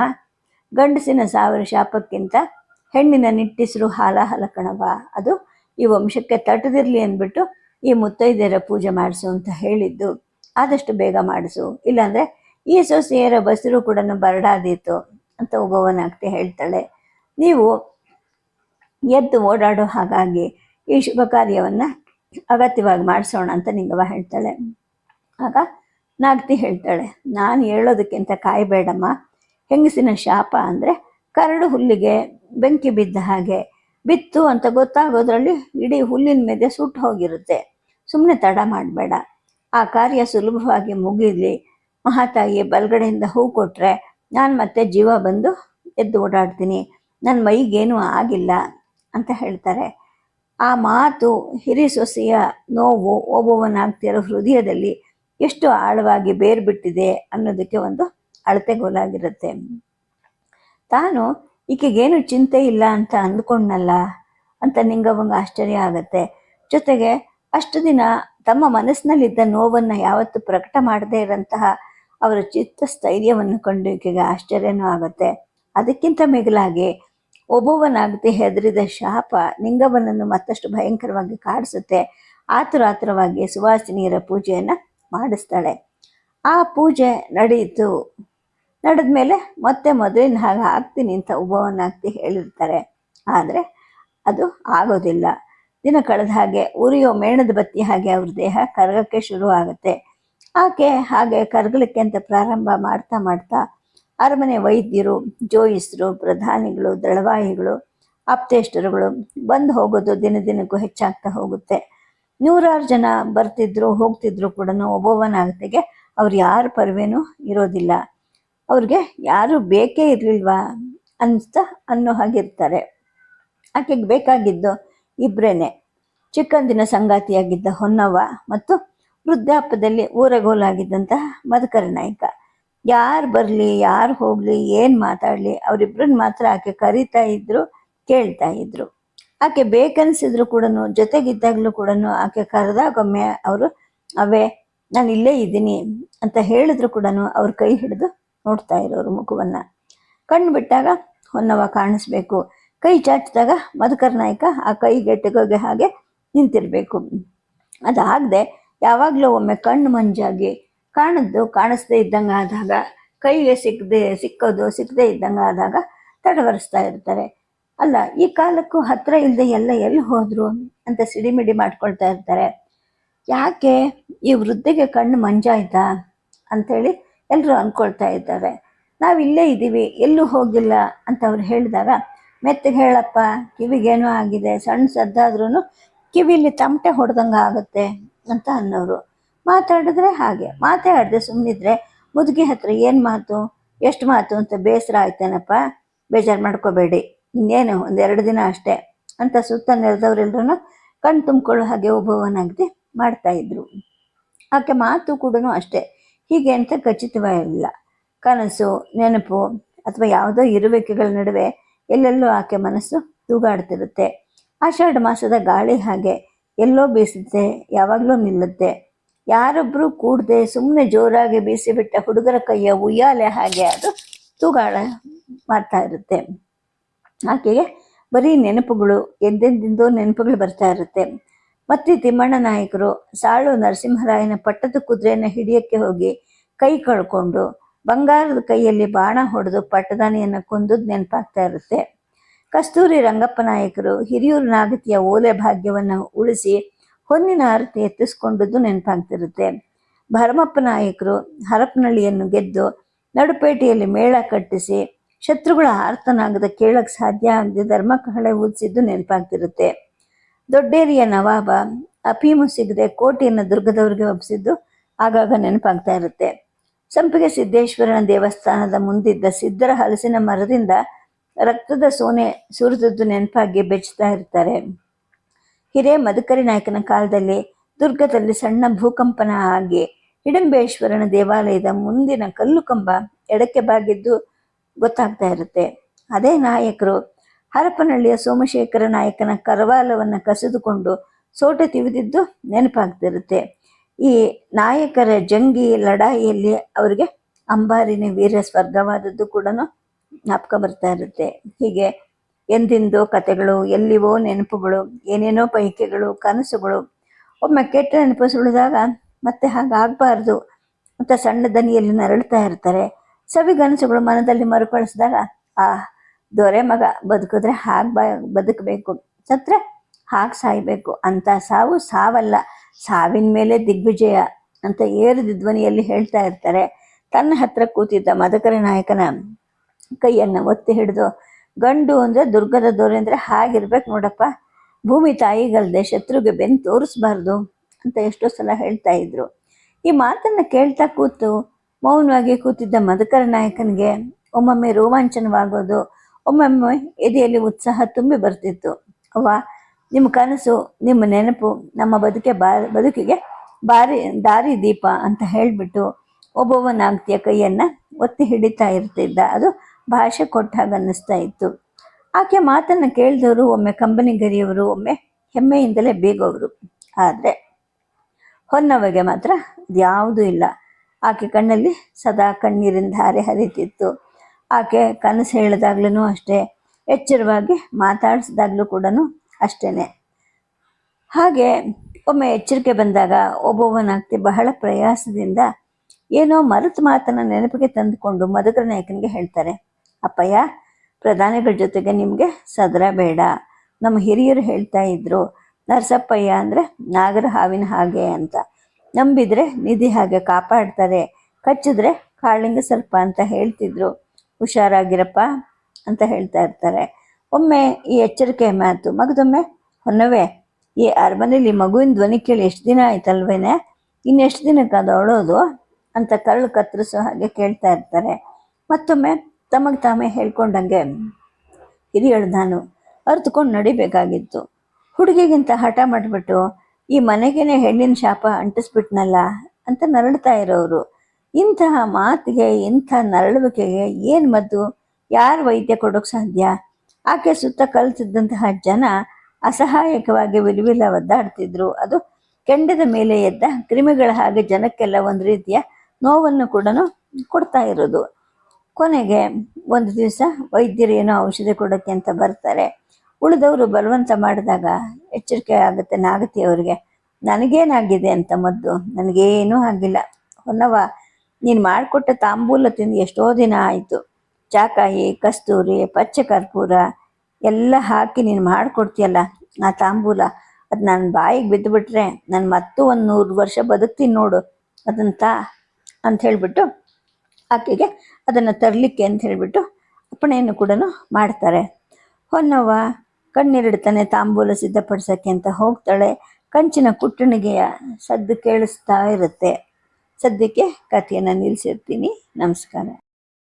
ಗಂಡಸಿನ ಸಾವಿರ ಶಾಪಕ್ಕಿಂತ ಹೆಣ್ಣಿನ ನಿಟ್ಟಿಸರು ಹಾಲ ಕಣವ ಅದು ಈ ವಂಶಕ್ಕೆ ತಟ್ಟದಿರಲಿ ಅಂದ್ಬಿಟ್ಟು ಈ ಮುತ್ತೈದೆಯರ ಪೂಜೆ ಮಾಡಿಸು ಅಂತ ಹೇಳಿದ್ದು. ಆದಷ್ಟು ಬೇಗ ಮಾಡಿಸು. ಇಲ್ಲಾಂದರೆ ಈ ಸೊಸೆಯರ ಬಸರು ಕೂಡ ಬರಡಾದೀತು ಅಂತ ಒಬ್ಬವನಾಗ್ತಿ ಹೇಳ್ತಾಳೆ. ನೀವು ಎದ್ದು ಓಡಾಡೋ ಹಾಗಾಗಿ ಈ ಶುಭ ಕಾರ್ಯವನ್ನು ಅಗತ್ಯವಾಗಿ ಮಾಡಿಸೋಣ ಅಂತ ನಿಂಗವ ಹೇಳ್ತಾಳೆ. ಆಗ ನಾಗ್ತಿ ಹೇಳ್ತಾಳೆ, ನಾನು ಹೇಳೋದಕ್ಕಿಂತ ಕಾಯಬೇಡಮ್ಮ. ಹೆಂಗಸಿನ ಶಾಪ ಅಂದರೆ ಕರಡು ಹುಲ್ಲಿಗೆ ಬೆಂಕಿ ಬಿದ್ದ ಹಾಗೆ ಬಿತ್ತು ಅಂತ ಗೊತ್ತಾಗೋದ್ರಲ್ಲಿ ಇಡೀ ಹುಲ್ಲಿನ ಮೇಲೆ ಸುಟ್ಟು ಹೋಗಿರುತ್ತೆ. ಸುಮ್ಮನೆ ತಡ ಮಾಡಬೇಡ. ಆ ಕಾರ್ಯ ಸುಲಭವಾಗಿ ಮುಗಿಲಿ ಮಹಾತಾಯಿ ಬಲಗಡೆಯಿಂದ ಹೂ ಕೊಟ್ಟರೆ ನಾನು ಮತ್ತೆ ಜೀವ ಬಂದು ಎದ್ದು ಓಡಾಡ್ತೀನಿ. ನನ್ನ ಮೈಗೇನೂ ಆಗಿಲ್ಲ ಅಂತ ಹೇಳ್ತಾರೆ. ಆ ಮಾತು ಹಿರಿ ಸೊಸೆಯ ನೋವು ಓಬವ್ವನಾಗ್ತಿರೋ ಹೃದಯದಲ್ಲಿ ಎಷ್ಟು ಆಳವಾಗಿ ಬೇರ್ ಬಿಟ್ಟಿದೆ ಅನ್ನೋದಕ್ಕೆ ಒಂದು ಅಳತೆಗೋಲಾಗಿರುತ್ತೆ. ತಾನು, ಈಕೆಗೇನು ಚಿಂತೆ ಇಲ್ಲ ಅಂತ ಅಂದ್ಕೊಂಡ್ನಲ್ಲ? ಅಂತ ನಿಂಗವಂಗ ಆಶ್ಚರ್ಯ ಆಗತ್ತೆ. ಜೊತೆಗೆ, ಅಷ್ಟು ದಿನ ತಮ್ಮ ಮನಸ್ಸಿನಲ್ಲಿದ್ದ ನೋವನ್ನು ಯಾವತ್ತು ಪ್ರಕಟ ಮಾಡದೇ ಇರೋಂತಹ ಅವರ ಚಿತ್ತ ಸ್ಥೈರ್ಯವನ್ನು ಕಂಡು ಈಕೆಗೆ ಆಶ್ಚರ್ಯನೂ ಆಗುತ್ತೆ. ಅದಕ್ಕಿಂತ ಮಿಗಿಲಾಗಿ ಒಬ್ಬವನಾಗದೆ ಹೆದರಿದ ಶಾಪ ನಿಂಗವನನ್ನು ಮತ್ತಷ್ಟು ಭಯಂಕರವಾಗಿ ಕಾಡಿಸುತ್ತೆ. ಆತುರಾತುರವಾಗಿ ಸುವಾಸಿನಿಯರ ಪೂಜೆಯನ್ನು ಮಾಡಿಸ್ತಾಳೆ. ಆ ಪೂಜೆ ನಡೆಯಿತು ನಡೆದ್ಮೇಲೆ ಮತ್ತೆ ಮೊದಲಿನ ಹಾಗೆ ಹಾಕ್ತೀನಿ ಅಂತ ಒಬ್ಬವನ್ನಾಗ್ತಿ ಹೇಳಿರ್ತಾರೆ. ಆದರೆ ಅದು ಆಗೋದಿಲ್ಲ. ದಿನ ಕಳೆದ ಹಾಗೆ ಉರಿಯೋ ಮೇಣದ ಬತ್ತಿ ಹಾಗೆ ಅವ್ರ ದೇಹ ಕರಗಕ್ಕೆ ಶುರು ಆಗುತ್ತೆ. ಆಕೆ ಹಾಗೆ ಕರಗಲಿಕ್ಕೆ ಅಂತ ಪ್ರಾರಂಭ ಮಾಡ್ತಾ ಮಾಡ್ತಾ ಅರಮನೆ ವೈದ್ಯರು, ಜೋಯಿಸರು, ಪ್ರಧಾನಿಗಳು ದಳವಾಯಿಗಳು ಆಪ್ತೇಷ್ಟರುಗಳು ಬಂದು ಹೋಗೋದು ದಿನ ದಿನಕ್ಕೂ ಹೆಚ್ಚಾಗ್ತಾ ಹೋಗುತ್ತೆ. ನೂರಾರು ಜನ ಬರ್ತಿದ್ರು, ಹೋಗ್ತಿದ್ರು ಕೂಡ ಒಬ್ಬೊಬ್ಬನಾಗತೆಗೆ ಅವ್ರು ಯಾರ ಪರವೇನೂ ಇರೋದಿಲ್ಲ. ಅವ್ರಿಗೆ ಯಾರು ಬೇಕೇ ಇರಲಿಲ್ವಾ ಅನ್ಸ್ತ ಅನ್ನೋ ಹಾಗಿರ್ತಾರೆ. ಆಕೆಗೆ ಬೇಕಾಗಿದ್ದು ಇಬ್ಬರೇನೆ ಚಿಕ್ಕಂದಿನ ಸಂಗಾತಿಯಾಗಿದ್ದ ಹೊನ್ನವ್ವ ಮತ್ತು ವೃದ್ಧಾಪದಲ್ಲಿ ಊರಗೋಲಾಗಿದ್ದಂತಹ ಮಧುಕರ ನಾಯಕ. ಯಾರು ಬರಲಿ, ಯಾರು ಹೋಗಲಿ, ಏನು ಮಾತಾಡಲಿ ಅವರಿಬ್ಬರನ್ನ ಮಾತ್ರ ಆಕೆ ಕರಿತಾ ಇದ್ರು, ಕೇಳ್ತಾ ಇದ್ರು. ಆಕೆ ಬೇಕನ್ಸಿದ್ರು ಕೂಡ ಜೊತೆಗಿದ್ದಾಗಲೂ ಕೂಡ ಆಕೆ ಕರೆದಾಗೊಮ್ಮೆ ಅವರು, ಅವೇ, ನಾನು ಇಲ್ಲೇ ಇದ್ದೀನಿ ಅಂತ ಹೇಳಿದ್ರು ಕೂಡ ಅವ್ರ ಕೈ ಹಿಡಿದು ನೋಡ್ತಾ ಇರೋರು ಮುಖವನ್ನ ಕಣ್ಣು ಬಿಟ್ಟಾಗ ಹೊನ್ನವ ಕಾಣಿಸ್ಬೇಕು. ಕೈ ಚಾಚಿದಾಗ ಮಧುಕರ್ ನಾಯಕ ಆ ಕೈ ಗೆಟ್ಟಗೋಗೆ ಹಾಗೆ ನಿಂತಿರಬೇಕು. ಅದಾಗದೆ ಯಾವಾಗಲೂ ಒಮ್ಮೆ ಕಣ್ಣು ಮಂಜಾಗಿ ಕಾಣದ್ದು ಕಾಣಿಸ್ದೇ ಇದ್ದಂಗೆ ಆದಾಗ ಕೈಗೆ ಸಿಕ್ಕದೆ ಸಿಕ್ಕೋದು ಸಿಕ್ಕದೇ ಇದ್ದಂಗೆ ಆದಾಗ ತಡವರಿಸ್ತಾ ಇರ್ತಾರೆ. ಅಲ್ಲ, ಈ ಕಾಲಕ್ಕೂ ಹತ್ರ ಇಲ್ಲದೆ ಎಲ್ಲ ಎಲ್ಲಿ ಹೋದ್ರು ಅಂತ ಸಿಡಿಮಿಡಿ ಮಾಡ್ಕೊಳ್ತಾ ಇರ್ತಾರೆ. ಯಾಕೆ ಈ ವೃದ್ಧೆಗೆ ಕಣ್ಣು ಮಂಜಾಯ್ತಾ ಅಂಥೇಳಿ ಎಲ್ಲರೂ ಅಂದ್ಕೊಳ್ತಾ ನಾವು ಇಲ್ಲೇ ಇದ್ದೀವಿ ಎಲ್ಲೂ ಹೋಗಿಲ್ಲ ಅಂತ ಅವ್ರು ಹೇಳಿದಾಗ, ಮೆತ್ತಗೆ ಹೇಳಪ್ಪ, ಕಿವಿಗೇನೋ ಆಗಿದೆ ಸಣ್ಣ ಸದ್ದಾದ್ರೂ ಕಿವಿಲಿ ತಮಟೆ ಹೊಡೆದಂಗೆ ಆಗುತ್ತೆ ಅಂತ ಅನ್ನೋರು. ಮಾತಾಡಿದ್ರೆ ಹಾಗೆ, ಮಾತಾಡದೆ ಸುಮ್ಮನಿದ್ರೆ ಮುದುಗಿ ಹತ್ರ ಏನು ಮಾತು, ಎಷ್ಟು ಮಾತು ಅಂತ ಬೇಸರ ಆಯ್ತೇನಪ್ಪ, ಬೇಜಾರು ಮಾಡ್ಕೋಬೇಡಿ ಇನ್ನೇನು ಒಂದೆರಡು ದಿನ ಅಷ್ಟೇ ಅಂತ ಸುತ್ತ ನೆರೆದವರೆಲ್ಲರೂ ಕಣ್ ತುಂಬಿಕೊಳ್ಳೋ ಹಾಗೆ ಒಬ್ಬವನಾಗದೆ ಮಾಡ್ತಾ ಇದ್ರು. ಆಕೆ ಮಾತು ಕೂಡ ಅಷ್ಟೇ, ಹೀಗೆ ಅಂತ ಖಚಿತವಾಗಿಲ್ಲ. ಕನಸು, ನೆನಪು ಅಥವಾ ಯಾವುದೋ ಇರುವಿಕೆಗಳ ನಡುವೆ ಎಲ್ಲೆಲ್ಲೋ ಆಕೆ ಮನಸ್ಸು ತೂಗಾಡ್ತಿರುತ್ತೆ. ಆಷಾಢ ಮಾಸದ ಗಾಳಿ ಹಾಗೆ ಎಲ್ಲೋ ಬೀಸುತ್ತೆ, ಯಾವಾಗಲೂ ನಿಲ್ಲುತ್ತೆ. ಯಾರೊಬ್ಬರು ಕೂಡದೆ ಸುಮ್ಮನೆ ಜೋರಾಗಿ ಬೀಸಿಬಿಟ್ಟ ಹುಡುಗರ ಕೈಯ ಉಯ್ಯಾಲೆ ಹಾಗೆ ಅದು ತೂಗಾಡ ಮಾಡ್ತಾ ಇರುತ್ತೆ. ಆಕೆಗೆ ಬರೀ ನೆನಪುಗಳು, ಎಂದೆಂದಿಂದೋ ನೆನಪುಗಳು ಬರ್ತಾ ಇರುತ್ತೆ. ಮತ್ತೆ ತಿಮ್ಮಣ್ಣ ನಾಯಕರು ಸಾಳು ನರಸಿಂಹರಾಯನ ಪಟ್ಟದ ಕುದುರೆಯನ್ನು ಹಿಡಿಯಕ್ಕೆ ಹೋಗಿ ಕೈ ಕಳ್ಕೊಂಡು ಬಂಗಾರದ ಕೈಯಲ್ಲಿ ಬಾಣ ಹೊಡೆದು ಪಟ್ಟದಾನಿಯನ್ನು ಕೊಂದದ್ದು ನೆನಪಾಗ್ತಾ ಇರುತ್ತೆ. ಕಸ್ತೂರಿ ರಂಗಪ್ಪ ನಾಯಕರು ಹಿರಿಯೂರು ನಾಗತಿಯ ಓಲೆ ಭಾಗ್ಯವನ್ನು ಉಳಿಸಿ ಹೊನ್ನಿನ ಆರತಿ ಎತ್ತಿಸ್ಕೊಂಡದ್ದು ನೆನಪಾಗ್ತಿರುತ್ತೆ. ಭರಮಪ್ಪ ನಾಯಕರು ಹರಪನಹಳ್ಳಿಯನ್ನು ಗೆದ್ದು ನಡುಪೇಟೆಯಲ್ಲಿ ಮೇಳ ಕಟ್ಟಿಸಿ ಶತ್ರುಗಳ ಆರ್ತನಾಗದ ಕೇಳಕ್ಕೆ ಸಾಧ್ಯ ಆಗದೆ ಧರ್ಮಕಹಳೆ ಊದಿಸಿದ್ದು ನೆನಪಾಗ್ತಿರುತ್ತೆ. ದೊಡ್ಡೇರಿಯ ನವಾಬ ಅಫೀಮು ಸಿಗದೆ ಕೋಟೆಯನ್ನು ದುರ್ಗದವರಿಗೆ ಒಪ್ಪಿಸಿದ್ದು ಆಗಾಗ ನೆನಪಾಗ್ತಾ ಇರುತ್ತೆ. ಸಂಪಿಗೆ ಸಿದ್ದೇಶ್ವರನ ದೇವಸ್ಥಾನದ ಮುಂದಿದ್ದ ಸಿದ್ಧರ ಹಲಸಿನ ಮರದಿಂದ ರಕ್ತದ ಸೋನೆ ಸುರಿದದ್ದು ನೆನಪಾಗಿ ಬೆಚ್ಚುತ್ತಾ ಇರ್ತಾರೆ. ಹಿರೇ ಮಧುಕರಿ ನಾಯಕನ ಕಾಲದಲ್ಲಿ ದುರ್ಗದಲ್ಲಿ ಸಣ್ಣ ಭೂಕಂಪನ ಆಗಿ ಹಿಡಂಬೇಶ್ವರನ ದೇವಾಲಯದ ಮುಂದಿನ ಕಲ್ಲು ಕಂಬ ಎಡಕ್ಕೆ ಬಾಗಿದ್ದು ಗೊತ್ತಾಗ್ತಾ ಇರುತ್ತೆ. ಅದೇ ನಾಯಕರು ಹರಪನಹಳ್ಳಿಯ ಸೋಮಶೇಖರ ನಾಯಕನ ಕರವಾಲವನ್ನು ಕಸಿದುಕೊಂಡು ಸೋಟೆ ತಿವಿದಿದ್ದು ನೆನಪಾಗ್ತಿರುತ್ತೆ. ಈ ನಾಯಕರ ಜಂಗಿ ಲಡಾಯಿಯಲ್ಲಿ ಅವರಿಗೆ ಅಂಬಾರಿನ ವೀರ ಸ್ವರ್ಗವಾದದ್ದು ಕೂಡ ಜ್ಞಾಪಕ ಬರ್ತಾ ಇರುತ್ತೆ. ಹೀಗೆ ಎಂದಿಂದೋ ಕತೆಗಳು ಎಲ್ಲಿವೋ ನೆನಪುಗಳು, ಏನೇನೋ ಪೈಕೆಗಳು, ಕನಸುಗಳು, ಒಮ್ಮೆ ಕೆಟ್ಟ ನೆನಪು ಸುಳಿದಾಗ ಮತ್ತೆ ಹಾಗಾಗಬಾರ್ದು ಅಂತ ಸಣ್ಣ ದನಿಯಲ್ಲಿ ನರಳ್ತಾ ಇರ್ತಾರೆ. ಸವಿಗನಸುಗಳು ಮನದಲ್ಲಿ ಮರುಕಳಿಸಿದಾಗ, ಆ ದೊರೆ ಮಗ ಬದುಕಿದ್ರೆ ಹಾಗೆ ಬದುಕಬೇಕು. ಸತ್ರೆ ಹಾಗೆ ಸಾಯ್ಬೇಕು. ಅಂತ ಸಾವು ಸಾವಲ್ಲ. ಸಾವಿನ ಮೇಲೆ ದಿಗ್ವಿಜಯ ಅಂತ ಏರಿದ ಧ್ವನಿಯಲ್ಲಿ ಹೇಳ್ತಾ ಇರ್ತಾರೆ. ತನ್ನ ಹತ್ರ ಕೂತಿದ್ದ ಮದಕರ ನಾಯಕನ ಕೈಯನ್ನು ಒತ್ತಿ ಹಿಡಿದು, ಗಂಡು ಅಂದರೆ ದುರ್ಗದ ದೊರೆ ಅಂದರೆ ಹಾಗಿರ್ಬೇಕು ನೋಡಪ್ಪ. ಭೂಮಿ ತಾಯಿಗಲ್ದೆ ಶತ್ರುಗೆ ಬೆನ್ನು ತೋರಿಸ್ಬಾರ್ದು ಅಂತ ಎಷ್ಟೋ ಸಲ ಹೇಳ್ತಾ ಇದ್ರು. ಈ ಮಾತನ್ನ ಕೇಳ್ತಾ ಕೂತು ಮೌನವಾಗಿ ಕೂತಿದ್ದ ಮಧುಕರ ನಾಯಕನಿಗೆ ಒಮ್ಮೊಮ್ಮೆ ರೋಮಾಂಚನವಾಗೋದು, ಒಮ್ಮೊಮ್ಮೆ ಎದೆಯಲ್ಲಿ ಉತ್ಸಾಹ ತುಂಬಿ ಬರ್ತಿತ್ತು. ಅವ್ವ, ನಿಮ್ಮ ಕನಸು, ನಿಮ್ಮ ನೆನಪು, ನಮ್ಮ ಬದುಕೆ ಬಾ, ಬದುಕಿಗೆ ಬಾರಿ, ದಾರಿ ದೀಪ ಅಂತ ಹೇಳಿಬಿಟ್ಟು ಒಬ್ಬೊಬ್ಬನಾಗ್ತಿಯ ಕೈಯನ್ನು ಒತ್ತಿ ಹಿಡಿತಾ ಇರ್ತಿದ್ದ. ಅದು ಭಾಷೆ ಕೊಟ್ಟ ಹಾಗೆ ಅನ್ನಿಸ್ತಾ ಇತ್ತು. ಆಕೆ ಮಾತನ್ನು ಕೇಳಿದವರು, ಒಮ್ಮೆ ಕಂಬನಿ ಗರಿಯವರು ಒಮ್ಮೆ ಹೆಮ್ಮೆಯಿಂದಲೇ ಬೇಗವರು. ಆದರೆ ಹೊನ್ನವಗೆ ಮಾತ್ರ ಯಾವುದೂ ಇಲ್ಲ. ಆಕೆ ಕಣ್ಣಲ್ಲಿ ಸದಾ ಕಣ್ಣೀರಿನ ಧಾರೆ ಹರಿತಿತ್ತು ಆಕೆ ಕನಸು ಹೇಳಿದಾಗ್ಲೂ ಅಷ್ಟೇ, ಎಚ್ಚರವಾಗಿ ಮಾತಾಡಿಸಿದಾಗ್ಲೂ ಕೂಡ ಅಷ್ಟೇ ಹಾಗೆ ಒಮ್ಮೆ ಎಚ್ಚರಿಕೆ ಬಂದಾಗ ಒಬ್ಬೊಬ್ಬನಾಗ್ತಿ ಬಹಳ ಪ್ರಯಾಸದಿಂದ ಏನೋ ಮರೆತು ಮಾತನ್ನು ನೆನಪಿಗೆ ತಂದುಕೊಂಡು ಮಧುಕರ ನಾಯಕನಿಗೆ ಹೇಳ್ತಾರೆ, ಅಪ್ಪಯ್ಯ, ಪ್ರಧಾನಿಗಳ ಜೊತೆಗೆ ನಿಮಗೆ ಸದರ ಬೇಡ. ನಮ್ಮ ಹಿರಿಯರು ಹೇಳ್ತಾ ಇದ್ರು, ನರಸಪ್ಪಯ್ಯ ಅಂದರೆ ನಾಗರ ಹಾವಿನ ಹಾಗೆ ಅಂತ. ನಂಬಿದ್ರೆ ನಿಧಿ ಹಾಗೆ ಕಾಪಾಡ್ತಾರೆ. ಕಚ್ಚಿದ್ರೆ ಕಾಳಿಂಗ ಸ್ವಲ್ಪ ಅಂತ ಹೇಳ್ತಿದ್ರು. ಹುಷಾರಾಗಿರಪ್ಪ ಅಂತ ಹೇಳ್ತಾ ಇರ್ತಾರೆ. ಒಮ್ಮೆ ಈ ಎಚ್ಚರಿಕೆ ಮಾತು, ಮಗದೊಮ್ಮೆ, ಹೊನ್ನವೇ, ಈ ಅರಮನೆಯಲ್ಲಿ ಮಗುವಿನ ಧ್ವನಿ ಕೇಳಿ ಎಷ್ಟು ದಿನ ಆಯ್ತಲ್ವೇನೆ? ಇನ್ನೆಷ್ಟು ದಿನಕ್ಕೆ ಅದು ಅಳೋದು ಅಂತ ಕರಳು ಕತ್ತರಿಸೋ ಹಾಗೆ ಕೇಳ್ತಾ ಇರ್ತಾರೆ. ಮತ್ತೊಮ್ಮೆ ತಮಗೆ ತಾಮೇ ಹೇಳ್ಕೊಂಡಂಗೆ, ಹಿರಿಯಳು, ನಾನು ಅರ್ತ್ಕೊಂಡು ನಡಿಬೇಕಾಗಿತ್ತು. ಹುಡುಗಿಗಿಂತ ಹಠ ಮಾಡಿಬಿಟ್ಟು ಈ ಮನೆಗೇನೆ ಹೆಣ್ಣಿನ ಶಾಪ ಅಂಟಿಸ್ಬಿಟ್ನಲ್ಲ ಅಂತ ನರಳ್ತಾ ಇರೋರು ಇಂತಹ ಮಾತಿಗೆ, ಇಂಥ ನರಳುವಿಕೆಗೆ ಏನು ಮದ್ದು? ಯಾರು ವೈದ್ಯ ಕೊಡೋಕೆ ಸಾಧ್ಯ? ಆಕೆ ಸುತ್ತ ಕಲಿತಿದ್ದಂತಹ ಜನ ಅಸಹಾಯಕವಾಗಿ ವಿಲಿವಿಲ ಒದ್ದಾಡ್ತಿದ್ರು. ಅದು ಕೆಂಡದ ಮೇಲೆ ಎದ್ದ ಕ್ರಿಮಿಗಳ ಹಾಗೆ ಜನಕ್ಕೆಲ್ಲ ಒಂದು ರೀತಿಯ ನೋವನ್ನು ಕೂಡ ಕೊಡ್ತಾ ಇರೋದು. ಕೊನೆಗೆ ಒಂದು ದಿವಸ ವೈದ್ಯರು ಏನೋ ಔಷಧಿ ಕೊಡೋಕ್ಕೆ ಅಂತ ಬರ್ತಾರೆ. ಉಳಿದವರು ಬಲವಂತ ಮಾಡಿದಾಗ ಎಚ್ಚರಿಕೆ ಆಗುತ್ತೆ, ನಾಗತಿ ಅವರಿಗೆ. ನನಗೇನಾಗಿದೆ ಅಂತ ಮದ್ದು ನನಗೇನೂ ಆಗಿಲ್ಲ. ಹೊನ್ನವ ನೀನು ಮಾಡಿಕೊಟ್ಟ ತಾಂಬೂಲ ತಿಂದು ಎಷ್ಟೋ ದಿನ ಆಯಿತು. ಚಾಕಾಯಿ, ಕಸ್ತೂರಿ, ಪಚ್ಚ ಕರ್ಪೂರ ಎಲ್ಲ ಹಾಕಿ ನೀನು ಮಾಡಿಕೊಡ್ತೀಯಲ್ಲ ಆ ತಾಂಬೂಲ. ಅದು ನನ್ನ ಬಾಯಿಗೆ ಬಿದ್ದುಬಿಟ್ರೆ ನಾನು ಮತ್ತೂ ಒಂದು ನೂರು ವರ್ಷ ಬದುಕ್ತೀನಿ ನೋಡು. ಅದಂತ ಅಂತ ಹೇಳಿಬಿಟ್ಟು ಆಕೆಗೆ ಅದನ್ನು ತರಲಿಕ್ಕೆ ಅಂತ ಹೇಳಿಬಿಟ್ಟು ಅಪ್ಪಣೆಯನ್ನು ಕೂಡ ಮಾಡ್ತಾರೆ. ಹೊನ್ನವ್ವ ಕಣ್ಣೀರಿಡ್ತಾನೆ ತಾಂಬೂಲ ಸಿದ್ಧಪಡಿಸೋಕ್ಕೆ ಅಂತ ಹೋಗ್ತಾಳೆ. ಕಂಚಿನ ಕುಟ್ಟಣಿಗೆಯ ಸದ್ದು ಕೇಳಿಸ್ತಾ ಇರುತ್ತೆ. ಸದ್ಯಕ್ಕೆ ಕಥೆಯನ್ನು ನಿಲ್ಲಿಸಿರ್ತೀನಿ ನಮಸ್ಕಾರ.